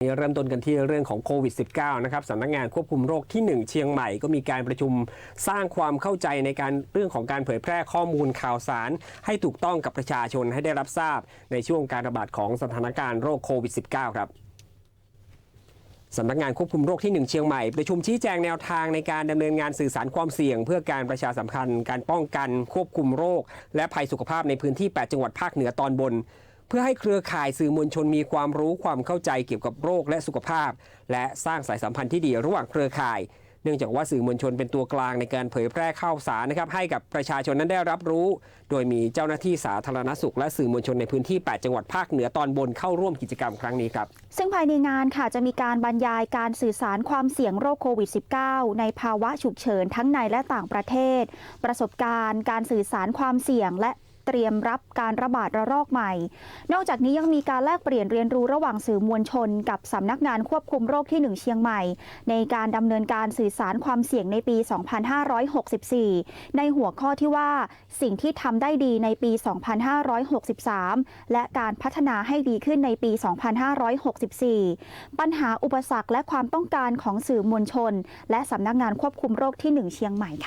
นี่เริ่มต้นกันที่เรื่องของโควิด -19 นะครับสำนักงานควบคุมโรคที่ 1 เชียงใหม่ก็มีการประชุมสร้างความเข้าใจในการเรื่องของการเผยแพร่ข้อมูลข่าวสาร ให้ถูกต้องกับประชาชนให้ได้รับทราบ ในช่วงการระบาดของสถานการณ์โรคโควิด -19 ครับสำนักงานควบคุมโรคที่ 1 เชียงใหม่ ประชุมชี้แจงแนวทางในการดำเนินงานสื่อสารความเสี่ยง เพื่อการประชาสัมพันธ์ การป้องกันควบคุมโรค และภัยสุขภาพในพื้นที่ 8 จังหวัดภาคเหนือตอนบน เพื่อให้เครือข่ายสื่อมวลชนมีความรู้ความเข้าใจเกี่ยวกับโรคและสุขภาพ และสร้างสายสัมพันธ์ที่ดีระหว่างเครือข่าย เนื่องจากว่าสื่อมวลชนเป็นตัวกลางในการเผยแพร่ข่าวสารนะครับให้กับประชาชนนั้นได้รับรู้ โดยมีเจ้าหน้าที่สาธารณสุข และสื่อมวลชนในพื้นที่ 8 จังหวัดภาคเหนือตอนบนเข้าร่วมกิจกรรมครั้งนี้ครับ ซึ่งภายในงานค่ะจะมีการบรรยายการสื่อสารความเสี่ยงโรคโควิด -19 ในภาวะฉุกเฉินทั้งในและต่างประเทศ ประสบการณ์ การสื่อสารความเสี่ยงและ เตรียมรับการระบาดระลอกใหม่ นอกจากนี้ยังมีการแลกเปลี่ยนเรียนรู้ระหว่างสื่อมวลชน กับสำนักงานควบคุมโรคที่ 1 เชียงใหม่ ในการดำเนินการสื่อสารความเสี่ยงในปี 2564 ในหัวข้อที่ว่า สิ่งที่ทำได้ดีในปี 2563 และการพัฒนาให้ดีขึ้นในปี 2564 ปัญหาอุปสรรคและความต้องการของสื่อมวลชน และสำนักงานควบคุมโรคที่ 1 เชียงใหม่ค่ะ